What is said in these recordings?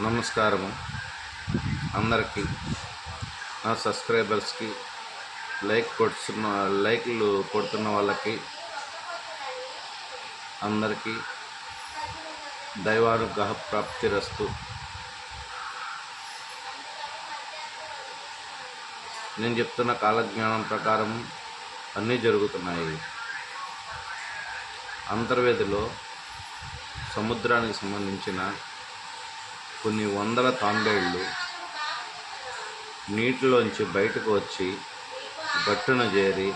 నమస్కారము. అందరికీ నా సబ్స్క్రైబర్స్కి లైక్ కొడుతున్న లైక్లు కొడుతున్న వాళ్ళకి అందరికీ దైవానుగ్రహ ప్రాప్తిరస్తు నేను చెప్తున్న కాలజ్ఞానం ప్రకారం అన్నీ జరుగుతున్నాయి. అంతర్వేదిలో సముద్రానికి సంబంధించిన కొన్ని వందల తాంబేళ్ళు నీటిలోంచి బయటకు వచ్చి గట్టున చేరి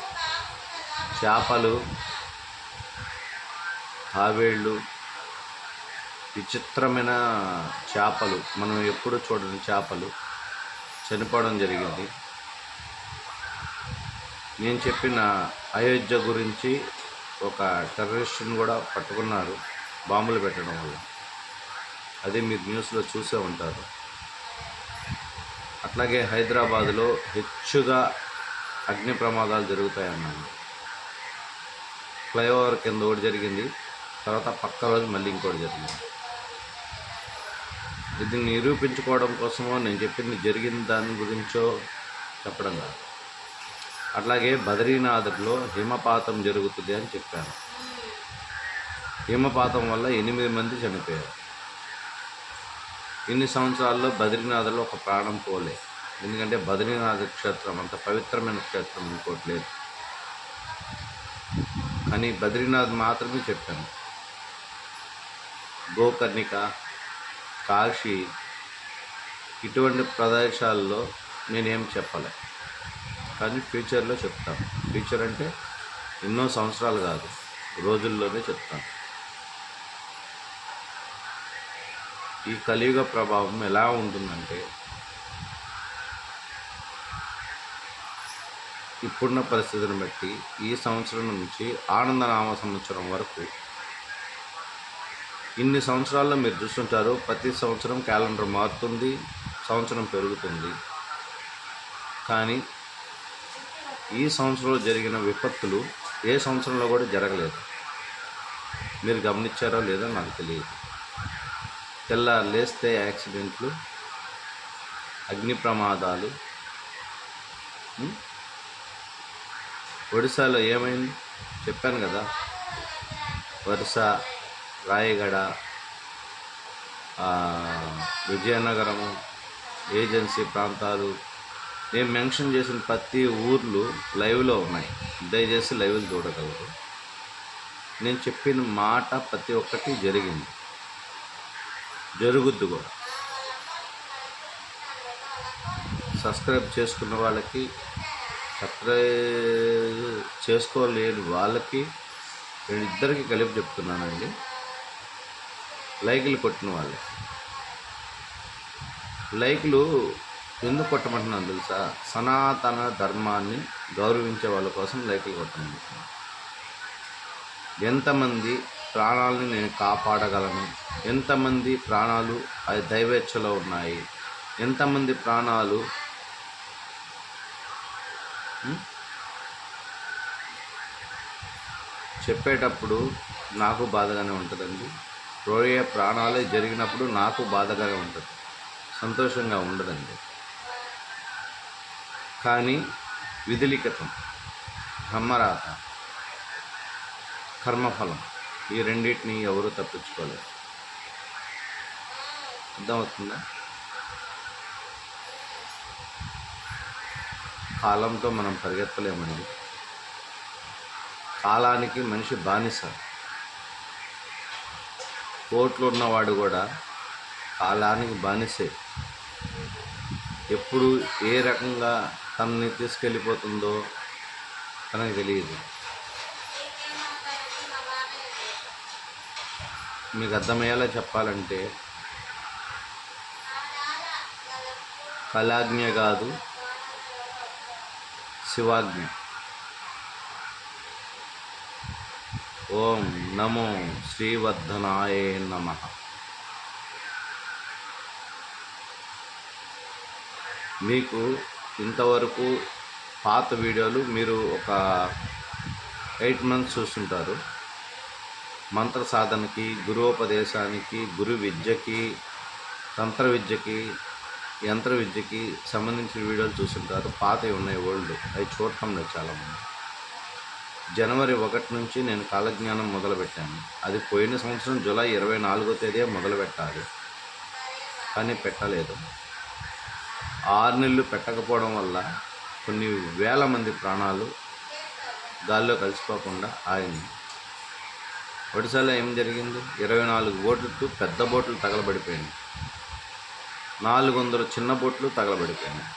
చేపలు తాబేళ్ళు విచిత్రమైన చేపలు మనం ఎప్పుడు చూడని చేపలు చనిపోవడం జరిగింది. నేను చెప్పిన అయోధ్య గురించి ఒక టెర్రరిస్ట్ని కూడా పట్టుకున్నారు బాంబులు పెట్టడం వల్ల. అది మీరు న్యూస్లో చూసే ఉంటారు. అట్లాగే హైదరాబాదులో హెచ్చుగా అగ్ని ప్రమాదాలు జరుగుతాయన్నాను. ఫ్లైఓవర్ కింద ఒకటి జరిగింది తర్వాత పక్క రోజు మళ్ళీ ఇంకోటి జరిగింది. ఇది నిరూపించుకోవడం కోసమో నేను చెప్పింది జరిగిన దాని గురించో చెప్పడం కాదు. అట్లాగే బద్రీనాథ్లో హిమపాతం జరుగుతుంది అని చెప్పాను. హిమపాతం వల్ల ఎనిమిది మంది చనిపోయారు. ఇన్ని సంవత్సరాల్లో బద్రీనాథ్లో ఒక ప్రాణం పోలే. ఎందుకంటే బద్రీనాథ్ క్షేత్రం అంత పవిత్రమైన క్షేత్రం ఇంకోటి లేదు. కానీ బద్రీనాథ్ మాత్రమే చెప్పాను. గోకర్ణిక కాశీ ఇటువంటి ప్రదేశాల్లో నేనేం చెప్పలే. కానీ ఫ్యూచర్లో చెప్తాను. ఫ్యూచర్ అంటే ఎన్నో సంవత్సరాలు కాదు. రోజుల్లోనే చెప్తాను. ఈ కలియుగ ప్రభావం ఎలా ఉంటుందంటే ఇప్పుడున్న పరిస్థితిని బట్టి ఈ సంవత్సరం నుంచి ఆనందనామ సంవత్సరం వరకు. ఇన్ని సంవత్సరాల్లో మీరు చూస్తుంటారు ప్రతి సంవత్సరం క్యాలెండర్ మారుతుంది సంవత్సరం పెరుగుతుంది. కానీ ఈ సంవత్సరంలో జరిగిన విపత్తులు ఏ సంవత్సరంలో కూడా జరగలేదు. మీరు గమనించారో లేదో నాకు తెలియదు. తెల్ల లేస్తే యాక్సిడెంట్లు అగ్ని ప్రమాదాలు. ఒడిశాలో ఏమైంది? చెప్పాను కదా. వరుస రాయగడ విజయనగరము ఏజెన్సీ ప్రాంతాలు. నేను మెన్షన్ చేసిన ప్రతి ఊర్లు లైవ్లో ఉన్నాయి. దయచేసి లైవ్లు చూడగలరు. నేను చెప్పిన మాట ప్రతి ఒక్కటి జరిగింది. జరుగుద్ది కూడా. సబ్స్క్రైబ్ చేసుకున్న వాళ్ళకి సబ్స్క్రైబ్ చేసుకోలేని వాళ్ళకి నేను ఇద్దరికి కలిపి చెప్తున్నానండి. లైకులు కొట్టిన వాళ్ళు లైకులు ఎందుకు కొట్టమంటున్నాను తెలుసా? సనాతన ధర్మాన్ని గౌరవించే వాళ్ళ కోసం లైకులు కొట్టమంటున్నాను ఎంతమంది ప్రాణాలని నేను కాపాడగలను. ఎంతమంది ప్రాణాలు అది దైవేచ్ఛలో ఉన్నాయి? ఎంతమంది ప్రాణాలు? చెప్పేటప్పుడు నాకు బాధగానే ఉంటుందండి. పోయే ప్రాణాలే జరిగినప్పుడు నాకు బాధగానే ఉంటుంది. సంతోషంగా ఉండదండి. కానీ విధిలిఖితం బ్రహ్మరాత కర్మఫలం ఈ రెండింటిని ఎవరు తప్పించుకోలేరు అర్థమవుతుందా? కాలంతో మనం పరిగెత్తలేమండి కాలానికి మనిషి బానిస. కోట్లు ఉన్నవాడు కూడా కాలానికి బానిసే. ఎప్పుడు ఏ రకంగా తనని తీసుకెళ్ళిపోతుందో తనకు తెలియదు. మీకు అర్థమయ్యేలా చెప్పాలంటే కళాజ్ఞ కాదు శివాజ్ఞ. ఓం నమో శ్రీవర్ధనాయ నమ. మీకు ఇంతవరకు పాత వీడియోలు మీరు ఒక ఎయిట్ మంత్స్ చూస్తుంటారు. మంత్ర సాధనకి గురువుపదేశానికి గురు విద్యకి తంత్ర విద్యకి యంత్ర విద్యకి సంబంధించిన వీడియోలు చూస్తుంటారు. పాతవి ఉన్నాయి ఓల్డ్. అవి చూడటం లేదు చాలామంది. జనవరి ఒకటి నుంచి నేను కాలజ్ఞానం మొదలుపెట్టాను. అది పోయిన సంవత్సరం జూలై ఇరవై నాలుగో తేదీ మొదలు పెట్టాలి కానీ పెట్టలేదు. ఆరు నెలలు పెట్టకపోవడం వల్ల కొన్ని వేల మంది ప్రాణాలు గాల్లో కలిసిపోకుండా ఆగింది. ఒడిశాలో ఏం జరిగింది? ఇరవై నాలుగు బోట్లు పెద్ద బోట్లు తగలబడిపోయినాయి. నాలుగు వందల చిన్న బోట్లు తగలబడిపోయినాయి.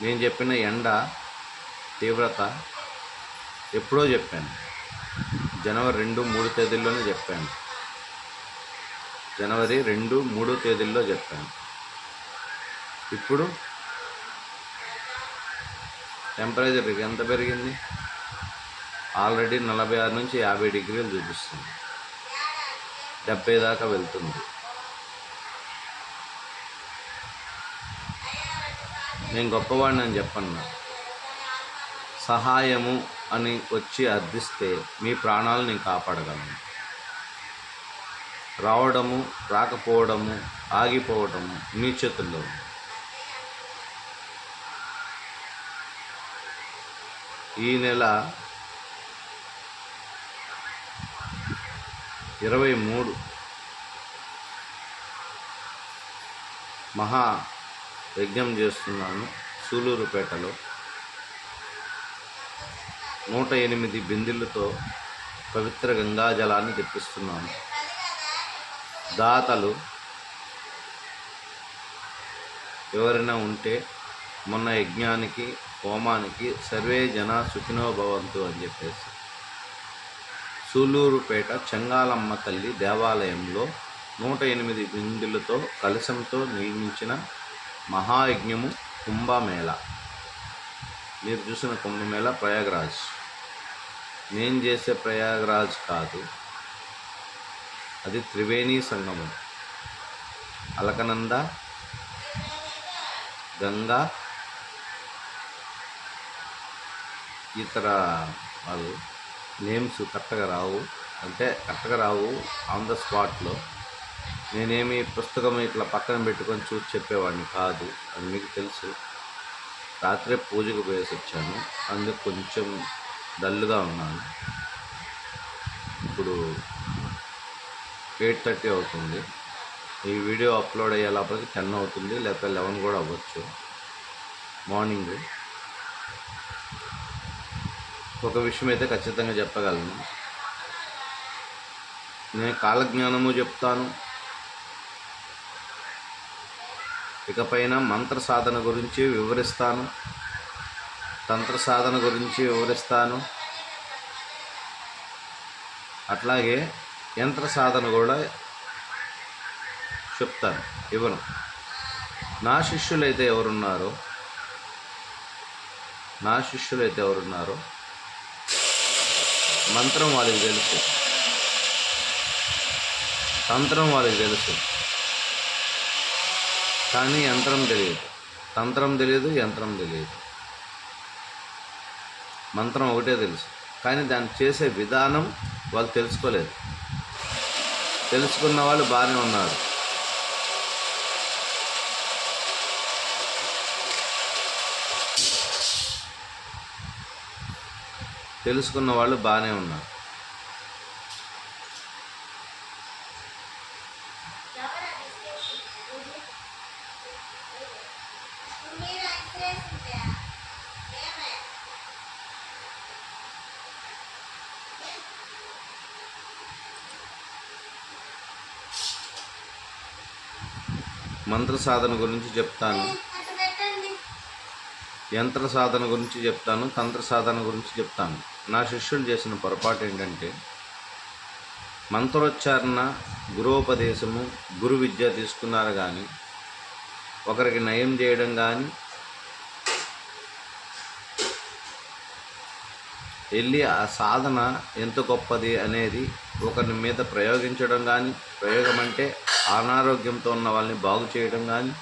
నేను చెప్పిన ఎండ తీవ్రత ఎప్పుడో చెప్పాను. జనవరి రెండు మూడు తేదీల్లోనే చెప్పాను. జనవరి రెండు మూడు తేదీల్లో చెప్పాను. ఇప్పుడు టెంపరేచర్ ఎంత పెరిగింది? ఆల్రెడీ నలభై ఆరు నుంచి యాభై డిగ్రీలు చూపిస్తుంది. డెబ్బై దాకా వెళ్తుంది. నేను గొప్పవాడిని అని చెప్పన్నా. సహాయము అని వచ్చి అర్థిస్తే మీ ప్రాణాలు నేను కాపాడగలను. రావడము రాకపోవడము ఆగిపోవడము మీ చేతుల్లో ఈ నెల ఇరవై మూడు. మహా యజ్ఞం చేస్తున్నాను సూలూరుపేటలో. నూట ఎనిమిది బిందెలతో పవిత్ర గంగాజలాన్ని తెప్పిస్తున్నాను. దాతలు ఎవరైనా ఉంటే మొన్న యజ్ఞానికి హోమానికి సర్వే జన సుఖినో భవంతు అని చెప్పేసి. సూలూరుపేట చెంగాలమ్మ తల్లి దేవాలయంలో నూట ఎనిమిది బిందులతో కలశంతో నిర్మించిన మహాయజ్ఞము కుంభమేళ. మీరు చూసిన కుంభమేళ ప్రయాగరాజ్. నేను చేసే ప్రయాగరాజ్ కాదు. అది త్రివేణి సంగమం. అలకనంద గంగా ఇతర వాళ్ళు నేమ్స్ కరెక్ట్గా రావు. అంటే కరెక్ట్గా రావు ఆన్ ద స్పాట్లో నేనేమి పుస్తకం ఇట్లా పక్కన పెట్టుకొని చూసి చెప్పేవాడిని కాదు. అది మీకు తెలుసు. రాత్రే పూజకు పోయేసి వచ్చాను. అందుకు కొంచెం డల్గా ఉన్నాను. ఇప్పుడు ఎయిట్ థర్టీ అవుతుంది. ఈ వీడియో అప్లోడ్ అయ్యే లోపలికి టెన్ అవుతుంది. లేకపోతే లెవెన్ కూడా అవ్వచ్చు. మార్నింగ్. ఒక విషయం అయితే ఖచ్చితంగా చెప్పగలను. నేను కాలజ్ఞానము చెప్తాను. ఇకపైన మంత్ర సాధన గురించి వివరిస్తాను. తంత్ర సాధన గురించి వివరిస్తాను. అట్లాగే యంత్ర సాధన కూడా చెప్తాను. ఇవ్వను నా శిష్యులైతే ఎవరున్నారో? నా శిష్యులైతే ఎవరున్నారో? మంత్రం వాళ్ళకి తెలుసు. తంత్రం వాళ్ళకి తెలుసు. కానీ యంత్రం తెలియదు. తంత్రం తెలియదు యంత్రం తెలియదు. మంత్రం ఒకటే తెలుసు. కానీ దాన్ని చేసే విధానం వాళ్ళు తెలుసుకోలేదు. తెలుసుకున్న వాళ్ళు బాగానే ఉన్నారు. తెలుసుకున్న వాళ్ళు బాగానే ఉన్నారు. మంత్ర సాధన గురించి చెప్తాను. యంత్ర సాధన గురించి చెప్తాను తంత్ర సాధన గురించి చెప్తాను. నా శిష్యులు చేసిన పొరపాటు ఏంటంటే మంత్రోచ్చారణ గురోపదేశము గురు విద్య తీసుకున్నారు కానీ ఒకరికి నయం చేయడం కానీ వెళ్ళి ఆ సాధన ఎంత గొప్పది అనేది ఒకరి మీద ప్రయోగించడం కానీ ప్రయోగం అంటే అనారోగ్యంతో ఉన్న వాళ్ళని బాగు చేయడం కానీ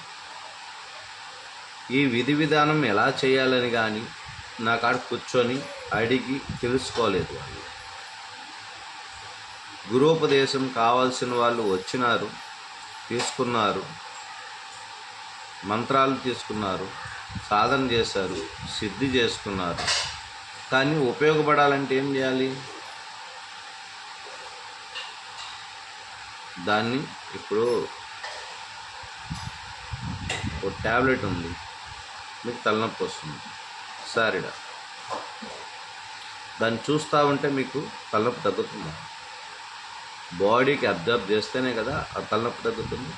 ఈ విధి విధానం ఎలా చేయాలని కానీ నా కాడ కూర్చొని అడిగి తెలుసుకోలేదు. వాళ్ళు గురోపదేశం కావాల్సిన వాళ్ళు వచ్చినారు తీసుకున్నారు మంత్రాలు తీసుకున్నారు సాధన చేశారు సిద్ధి చేసుకున్నారు. కానీ ఉపయోగపడాలంటే ఏం చేయాలి? దాన్ని ఇప్పుడు ఒక ట్యాబ్లెట్ ఉంది మీకు తలనొప్పి వస్తుంది. సారిడ దాన్ని చూస్తూ ఉంటే మీకు తలనొప్పి తగ్గుతుంది. బాడీకి అబ్జర్వ్ చేస్తేనే కదా ఆ తలనొప్పి తగ్గుతుంది.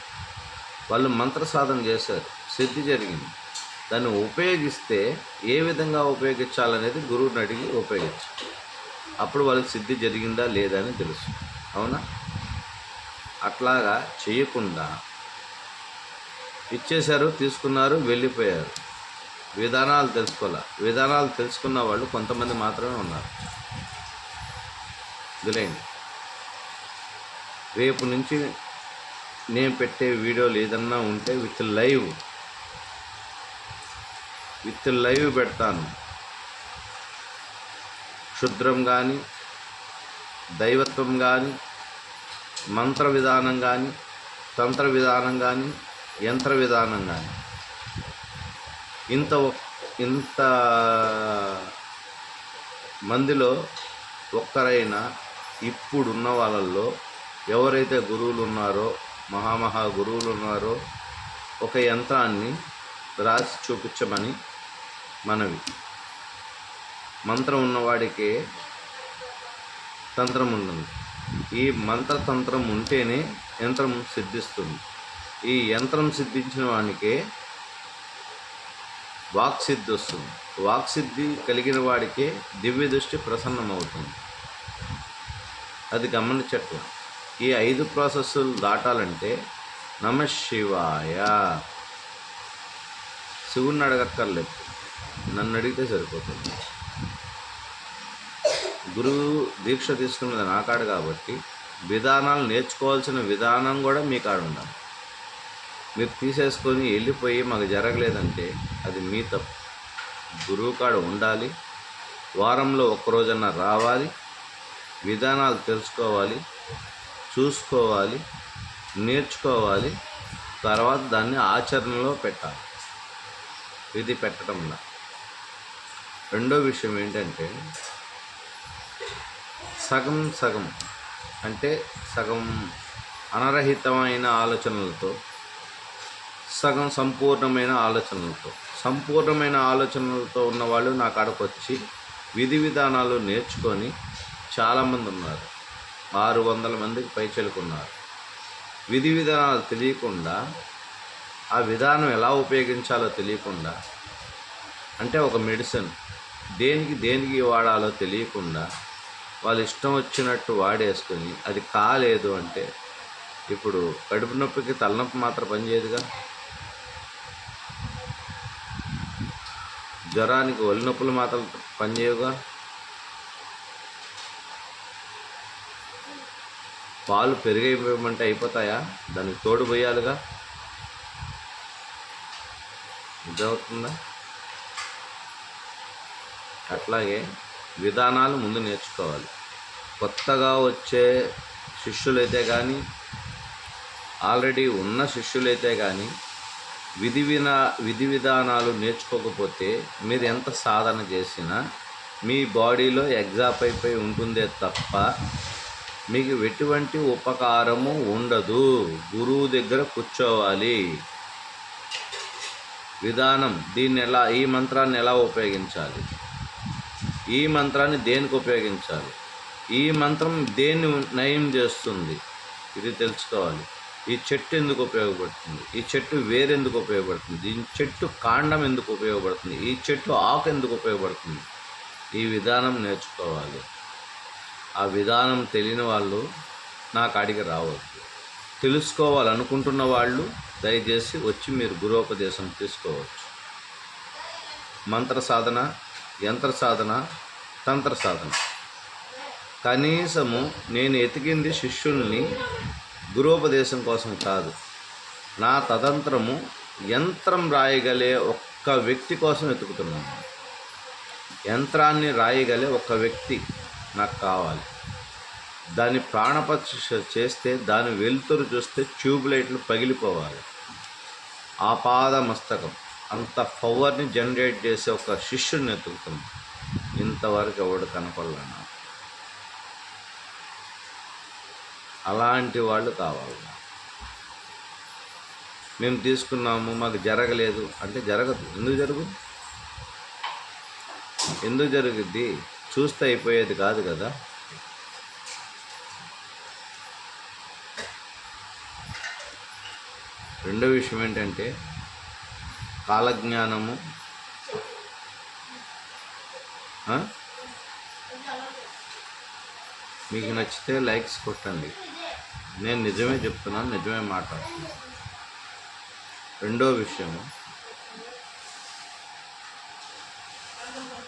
వాళ్ళు మంత్ర సాధన చేశారు. సిద్ధి జరిగింది. దాన్ని ఉపయోగిస్తే ఏ విధంగా ఉపయోగించాలనేది గురువుని అడిగి ఉపయోగించాలి. అప్పుడు వాళ్ళకి సిద్ధి జరిగిందా లేదా అని తెలుసు. అవునా? అట్లాగా చేయకుండా ఇచ్చేశారు తీసుకున్నారు వెళ్ళిపోయారు. విధానాలు తెలుసుకోవాలి? విధానాలు తెలుసుకున్న వాళ్ళు కొంతమంది మాత్రమే ఉన్నారు. వదిలేయండి రేపు నుంచి నేను పెట్టే వీడియోలు ఏదన్నా ఉంటే విత్ లైవ్ విత్ లైవ్ పెడతాను. క్షుద్రం కానీ దైవత్వం కానీ మంత్ర విధానం కానీ తంత్ర విధానం కానీ యంత్ర విధానం కానీ ఇంత ఇంత మందిలో ఒక్కరైనా ఇప్పుడున్న వాళ్ళల్లో ఎవరైతే గురువులు ఉన్నారో మహామహా గురువులు ఉన్నారో ఒక యంత్రాన్ని రాసి చూపించమని మనవి. మంత్రం ఉన్నవాడికే తంత్రం ఉంటుంది. ఈ మంత్రతంత్రం ఉంటేనే యంత్రం సిద్ధిస్తుంది. ఈ యంత్రం సిద్ధించిన వానికే వాక్సిద్ధి వస్తుంది వాక్సిద్ధి కలిగిన వాడికే దివ్య దృష్టి ప్రసన్నమవుతుంది. అది గమనించట్ల ఈ ఐదు ప్రాసెస్సులు దాటాలంటే నమ శివాయ. శివుణ్ణి అడగక్కర్లేదు. నన్ను అడిగితే సరిపోతుంది. గురువు దీక్ష తీసుకున్నది నా కాడ కాబట్టి విధానాలు నేర్చుకోవాల్సిన విధానం కూడా మీ కాడ ఉండాలి. మీరు తీసేసుకొని వెళ్ళిపోయి మాకు జరగలేదంటే అది మీ తప్పు. గురువు కాడ ఉండాలి వారంలో ఒక్కరోజన్నా రావాలి విధానాలు తెలుసుకోవాలి చూసుకోవాలి నేర్చుకోవాలి తర్వాత దాన్ని ఆచరణలో పెట్టాలి. ఇది పెట్టడంలో రెండో విషయం ఏంటంటే సగం సగం అంటే సగం అనరహితమైన ఆలోచనలతో సగం సంపూర్ణమైన ఆలోచనలతో. సంపూర్ణమైన ఆలోచనలతో ఉన్నవాళ్ళు నా కాడకు వచ్చి విధి విధానాలు నేర్చుకొని చాలామంది ఉన్నారు ఆరు వందల మందికి పైచెలుకున్నారు విధి విధానాలు తెలియకుండా ఆ విధానం ఎలా ఉపయోగించాలో తెలియకుండా అంటే ఒక మెడిసిన్ దేనికి దేనికి వాడాలో తెలియకుండా వాళ్ళు ఇష్టం వచ్చినట్టు వాడేసుకొని అది కాలేదు అంటే ఇప్పుడు కడుపు నొప్పికి తలనొప్పి మాత్రం పనిచేయదుగా? జ్వరానికి ఒళ్ళు నొప్పులు మాత్రం పనిచేయవుగా. పాలు పెరిగైపోయమంటే అయిపోతాయా? దానికి తోడు పోయాలిగా. ఇదవుతుందా? అట్లాగే విధానాలు ముందు నేర్చుకోవాలి. కొత్తగా వచ్చే శిష్యులైతే కానీ ఆల్రెడీ ఉన్న శిష్యులైతే కానీ విధి వినా విధి విధానాలు నేర్చుకోకపోతే మీరు ఎంత సాధన చేసినా మీ బాడీలో ఎగ్జాప్ అయిపోయి ఉంటుందే తప్ప మీకు ఎటువంటి ఉపకారము ఉండదు. గురువు దగ్గర కూర్చోవాలి. విధానం దీన్ని ఎలా ఈ మంత్రాన్ని ఎలా ఉపయోగించాలి? ఈ మంత్రాన్ని దేనికి ఉపయోగించాలి? ఈ మంత్రం దేన్ని నయం చేస్తుంది? ఇది తెలుసుకోవాలి. ఈ చెట్టు ఎందుకు ఉపయోగపడుతుంది? ఈ చెట్టు వేరెందుకు ఉపయోగపడుతుంది? ఈ చెట్టు కాండం ఎందుకు ఉపయోగపడుతుంది? ఈ చెట్టు ఆకు ఎందుకు ఉపయోగపడుతుంది? ఈ విధానం నేర్చుకోవాలి. ఆ విధానం తెలియని వాళ్ళు నా కాడికి రావద్దు. తెలుసుకోవాలనుకుంటున్న వాళ్ళు దయచేసి వచ్చి మీరు గురోపదేశం తీసుకోవచ్చు. మంత్ర సాధన యంత్ర సాధన తంత్ర సాధన కనీసము నేను ఎతికింది శిష్యుల్ని గురోపదేశం కోసం కాదు. నా తదంత్రము యంత్రం రాయగలే ఒక్క వ్యక్తి కోసం వెతుకుతున్నాను. యంత్రాన్ని రాయగలే ఒక్క వ్యక్తి నాకు కావాలి. దాన్ని ప్రాణపక్ష చేస్తే దాని వెలుతురు చూస్తే ట్యూబ్ లైట్లు పగిలిపోవాలి. ఆపాద మస్తకం. అంత పవర్ని జనరేట్ చేసే ఒక శిష్యుడిని ఎత్తుకుతుంది ఇంతవరకు ఎవడు కనపడలేనా నాకు. అలాంటి వాళ్ళు కావాలి. మేము తీసుకున్నాము మాకు జరగలేదు. అంటే జరగదు. ఎందుకు జరుగు? ఎందుకు జరుగుద్ది? చూస్తే అయిపోయేది కాదు కదా. రెండో విషయం ఏంటంటే కాలజ్ఞానము. మీకు నచ్చితే లైక్స్ కొట్టండి. నేను నిజమే చెప్తున్నాను నిజమే మాట్లాడుతున్నాను. రెండో విషయము.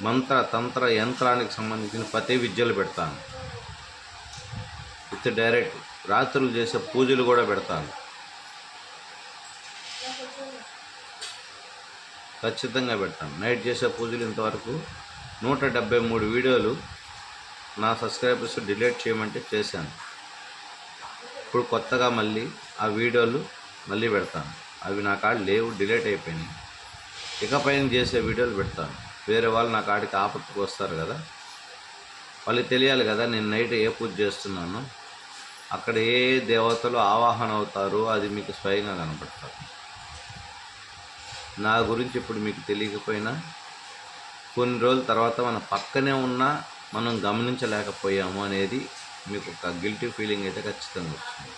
మంత్ర తంత్ర యంత్రానికి సంబంధించిన ప్రతి విద్యలు పెడతాను. విత్ డైరెక్ట్ రాత్రులు చేసే పూజలు కూడా పెడతాను. ఖచ్చితంగా పెడతాను. నైట్ చేసే పూజలు ఇంతవరకు నూట డెబ్బై మూడు వీడియోలు నా సబ్స్క్రైబర్స్ డిలీట్ చేయమంటే చేశాను. ఇప్పుడు కొత్తగా మళ్ళీ ఆ వీడియోలు మళ్ళీ పెడతాను. అవి నా కాడ లేవు డిలీట్ అయిపోయినాయి. ఇకపైన చేసే వీడియోలు పెడతాను. వేరే వాళ్ళు నా కాడికి ఆపత్తుకు వస్తారు కదా. వాళ్ళకి తెలియాలి కదా నేను నైట్ ఏ పూజ చేస్తున్నాను? అక్కడ ఏ దేవతలు ఆవాహన అవుతారో? అది మీకు స్వయంగా కనపడతారు. నా గురించి ఇప్పుడు మీకు తెలియకపోయినా కొన్ని రోజుల తర్వాత మన పక్కనే ఉన్నా మనం గమనించలేకపోయాము అనేది మీకు ఒక గిల్టీ ఫీలింగ్ అయితే ఖచ్చితంగా వస్తుంది.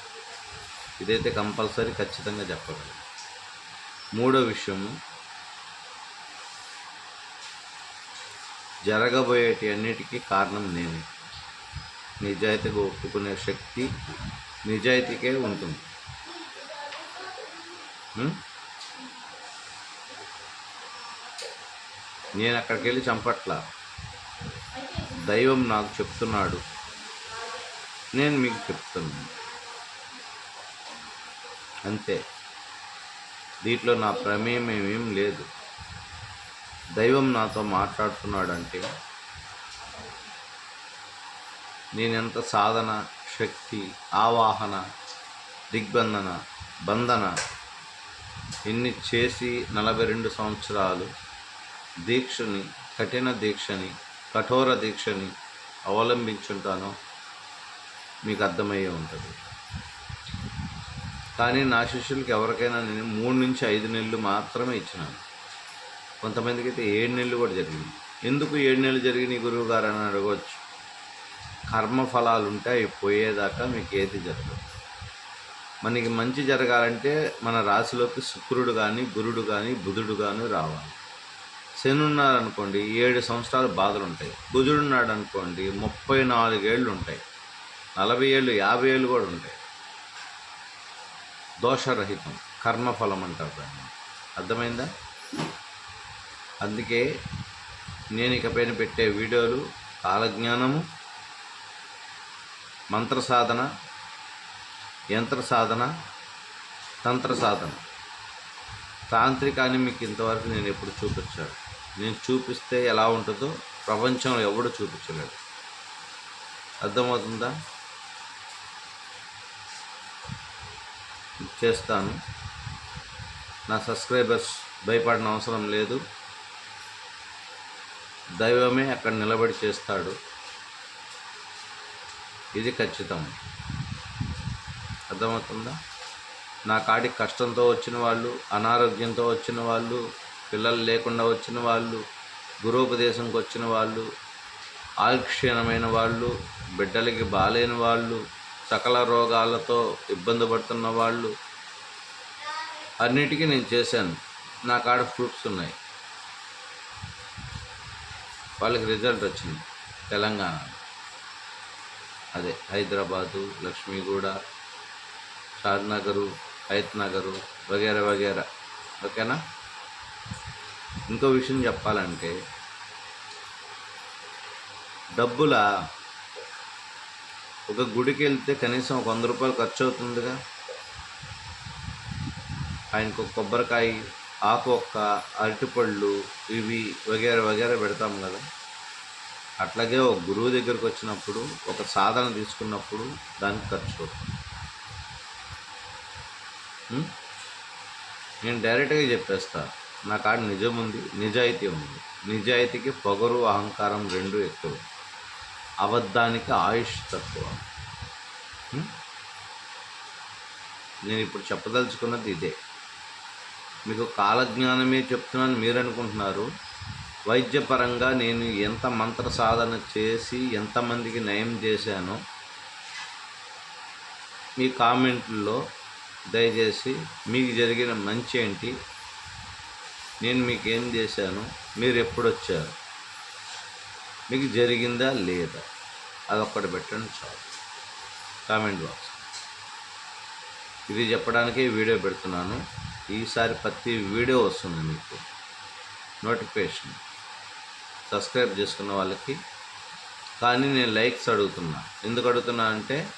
ఇదైతే కంపల్సరీ ఖచ్చితంగా చెప్పగలం మూడో విషయము జరగబోయేటి అన్నిటికీ కారణం నేనే. నిజాయితీగా ఒప్పుకునే శక్తి నిజాయితీకే ఉంటుంది. నేను అక్కడికి వెళ్ళి చంపట్లా? దైవం నాకు చెప్తున్నాడు. నేను మీకు చెప్తున్నాను అంతే. దీంట్లో నా ప్రమేయం ఏమేం లేదు. దైవం నాతో మాట్లాడుతున్నాడంటే నేనెంత సాధన శక్తి ఆవాహన దిగ్బంధన బంధన ఇన్ని చేసి నలభై రెండు సంవత్సరాలు దీక్షని కఠిన దీక్షని కఠోర దీక్షని అవలంబించుంటానో మీకు అర్థమయ్యే ఉంటుంది. కానీ నా శిష్యులకి ఎవరికైనా నేను మూడు నుంచి ఐదు నెలలు మాత్రమే ఇచ్చినాను. కొంతమందికి అయితే ఏడు నెలలు కూడా జరిగింది. ఎందుకు ఏడు నెలలు జరిగినాయి గురువు గారు అని అడగవచ్చు కర్మఫలాలు ఉంటే అవి పోయేదాకా మీకు ఏది జరగదు. మనకి మంచి జరగాలంటే మన రాశిలోకి శుక్రుడు కానీ గురుడు కానీ బుధుడు కానీ రావాలి. శని ఉన్నారనుకోండి ఏడు సంవత్సరాలు బాధలు ఉంటాయి బుధుడున్నాడు అనుకోండి ముప్పై నాలుగేళ్ళు ఉంటాయి. నలభై ఏళ్ళు యాభై ఏళ్ళు కూడా ఉంటాయి. దోషరహితం కర్మఫలం అంటారు దాన్ని. అర్థమైందా? అందుకే నేను ఇకపైన పెట్టే వీడియోలు కాలజ్ఞానము మంత్ర సాధన యంత్ర సాధన తంత్ర సాధన తాంత్రికాన్ని మీకు ఇంతవరకు నేను ఎప్పుడు చూపించాను నేను చూపిస్తే ఎలా ఉంటుందో ప్రపంచంలో ఎవడు చూపించలేడు అర్థమవుతుందా? చేస్తాను. నా సబ్స్క్రైబర్స్ భయపడిన అవసరం లేదు. దైవమే అక్కడ నిలబడి చేస్తాడు. ఇది ఖచ్చితం. అర్థమవుతుందా? నా కాడికి కష్టంతో వచ్చిన వాళ్ళు అనారోగ్యంతో వచ్చిన వాళ్ళు పిల్లలు లేకుండా వచ్చిన వాళ్ళు గురోపదేశంకి వచ్చిన వాళ్ళు ఆయుక్షీణమైన వాళ్ళు బిడ్డలకి బాలేని వాళ్ళు సకల రోగాలతో ఇబ్బంది పడుతున్న వాళ్ళు అన్నిటికీ నేను చేశాను. నా కాడ ప్రూఫ్స్ ఉన్నాయి. వాళ్ళకి రిజల్ట్ వచ్చింది. తెలంగాణ. అదే హైదరాబాదు లక్ష్మీగూడ షాద్నగరు హైత్ నగరు వగేరా వగేరా. ఓకేనా? ఇంకో విషయం చెప్పాలంటే డబ్బుల ఒక గుడికి వెళ్తే కనీసం ఒక వంద రూపాయలు ఖర్చు అవుతుందిగా ఆయనకు ఒక కొబ్బరికాయ ఆకు ఒక్క అరటిపళ్ళు ఇవి వగేరా వగేరా పెడతాం కదా. అట్లాగే ఒక గురువు దగ్గరకు వచ్చినప్పుడు ఒక సాధన తీసుకున్నప్పుడు దానికి ఖర్చు అవుతుంది. నేను డైరెక్ట్గా చెప్పేస్తా. నా కాడ నిజం ఉంది నిజాయితీ ఉంది. నిజాయితీకి పొగరు అహంకారం రెండు ఎక్కువ. అబద్ధానికి ఆయుష్ తక్కువ. నేను ఇప్పుడు చెప్పదలుచుకున్నది ఇదే. మీకు కాలజ్ఞానమే చెప్తున్నాను మీరు అనుకుంటున్నారు వైద్యపరంగా నేను ఎంత మంత్ర సాధన చేసి ఎంతమందికి నయం చేశానో మీ కామెంట్లో దయచేసి మీకు జరిగిన మంచి ఏంటి? నేను మీకు ఏం చేశాను? మీరు ఎప్పుడు వచ్చారు మీకు జరిగిందా లేదా? అదొక్కటి పెట్టండి చాలు. Comment box. ఇది చెప్పడానికే వీడియో పెడుతున్నాను. ఈసారి ప్రతి వీడియో వస్తుంది మీకు. నోటిఫికేషన్ సబ్స్క్రైబ్ చేసుకున్న వాళ్ళకి. కానీ నేను లైక్స్ అడుగుతున్నా. ఎందుకు అడుగుతున్నా అంటే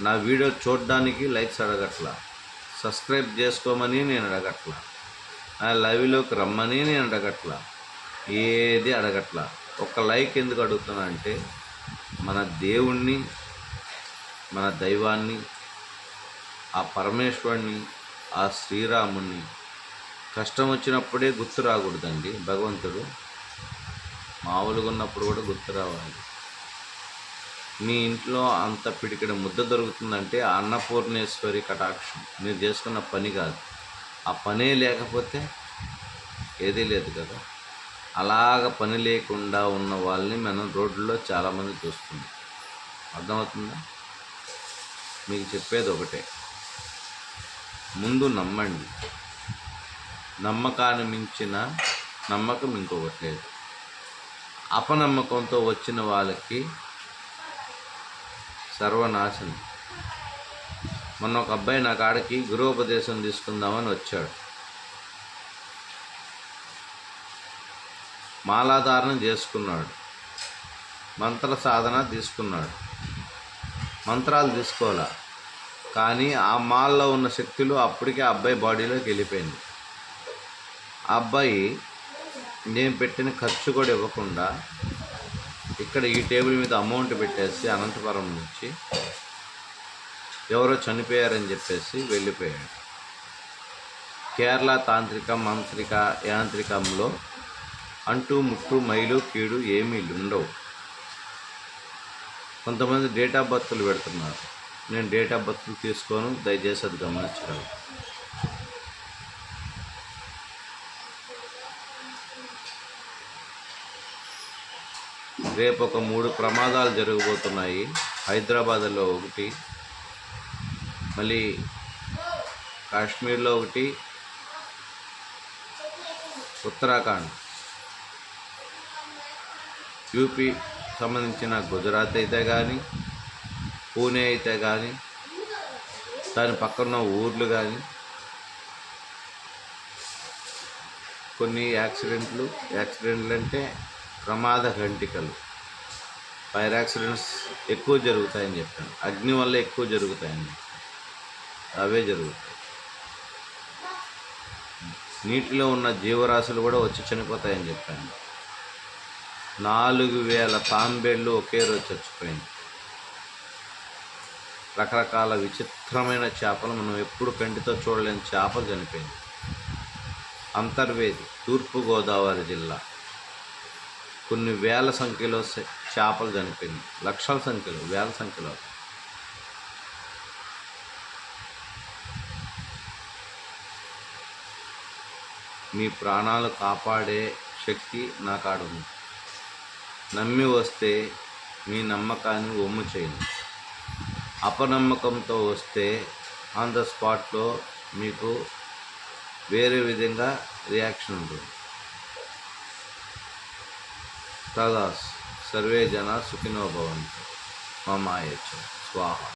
నా వీడియో చూడడానికి లైక్స్ అడగట్లా. సబ్స్క్రైబ్ చేసుకోమని నేను అడగట్లా. నా లైవ్లోకి రమ్మని నేను అడగట్లా. ఏది అడగట్లా. ఒక లైక్ ఎందుకు అడుగుతున్నా అంటే మన దేవుణ్ణి మన దైవాన్ని ఆ పరమేశ్వరుణ్ణి ఆ శ్రీరాముని కష్టం వచ్చినప్పుడే గుర్తు రాకూడదండి భగవంతుడు. మామూలుగా ఉన్నప్పుడు కూడా గుర్తు రావాలి. మీ ఇంట్లో అంత పిడికిడ ముద్ద దొరుకుతుందంటే ఆ అన్నపూర్ణేశ్వరి కటాక్షం. మీరు చేసుకున్న పని కాదు. ఆ పనే లేకపోతే ఏదీ లేదు కదా. అలాగ పని లేకుండా ఉన్న వాళ్ళని మనం రోడ్లో చాలామంది చూస్తుంది అర్థమవుతుందా? మీకు చెప్పేది ఒకటే. ముందు నమ్మండి. నమ్మకాన్ని మించిన నమ్మకం ఇంకొకటి లేదు. అపనమ్మకంతో వచ్చిన వాళ్ళకి సర్వనాశనం. మొన్న ఒక అబ్బాయి నా కాడికి గృహోపదేశం తీసుకుందామని వచ్చాడు. మాలాధారణ చేసుకున్నాడు. మంత్ర సాధన తీసుకున్నాడు. మంత్రాలు తీసుకోవాలా? కానీ ఆ మాల్లో ఉన్న శక్తులు అప్పటికే అబ్బాయి బాడీలోకి వెళ్ళిపోయింది. ఆ అబ్బాయి నేను పెట్టిన ఖర్చు కూడా ఇవ్వకుండా ఇక్కడ ఈ టేబుల్ మీద అమౌంట్ పెట్టేసి అనంతపురం నుంచి ఎవరో చనిపోయారని చెప్పేసి వెళ్ళిపోయాడు. కేరళ తాంత్రిక మాంత్రిక యాంత్రికంలో అంటూ ముట్టు మైలు కీడు ఏమీ ఉండవు. కొంతమంది డేట్ ఆఫ్ బర్త్లు పెడుతున్నారు. నేను డేట్ ఆఫ్ బర్త్ తీసుకోను దయచేసి అది గమనించగలరు. రేపు ఒక మూడు ప్రమాదాలు జరగబోతున్నాయి. హైదరాబాద్లో ఒకటి మళ్ళీ కాశ్మీర్లో ఒకటి ఉత్తరాఖండ్. యూపీ సంబంధించిన గుజరాత్ అయితే కానీ పూణే అయితే కానీ దాని పక్కన ఊర్లు కానీ కొన్ని యాక్సిడెంట్లు యాక్సిడెంట్లు అంటే ప్రమాద ఘంటికలు. ఫైర్ యాక్సిడెంట్స్ ఎక్కువ జరుగుతాయని చెప్పాను. అగ్ని వల్ల ఎక్కువ జరుగుతాయని అవే జరుగుతాయి. నీటిలో ఉన్న జీవరాశులు కూడా వచ్చి చనిపోతాయని చెప్పాను. నాలుగు వేల తాంబేళ్ళు ఒకే రోజు చచ్చిపోయింది. రకరకాల విచిత్రమైన చేపలు మనం ఎప్పుడు కంటితో చూడలేని చేపలు చనిపోయింది అంతర్వేది తూర్పుగోదావరి జిల్లా. కొన్ని వేల సంఖ్యలో చేపలు చనిపోయింది లక్షల సంఖ్యలో వేల సంఖ్యలో. మీ ప్రాణాలు కాపాడే శక్తి నా కాడుంది నమ్మి వస్తే మీ నమ్మకాన్ని ఒమ్ము చేయండి అపనమ్మకంతో వస్తే ఆన్ ద స్పాట్లో మీకు వేరే విధంగా రియాక్షన్ ఉంటుంది. తదాస్ సర్వే జన సుఖినో భవంతు. మమాయచ్చ స్వాహ.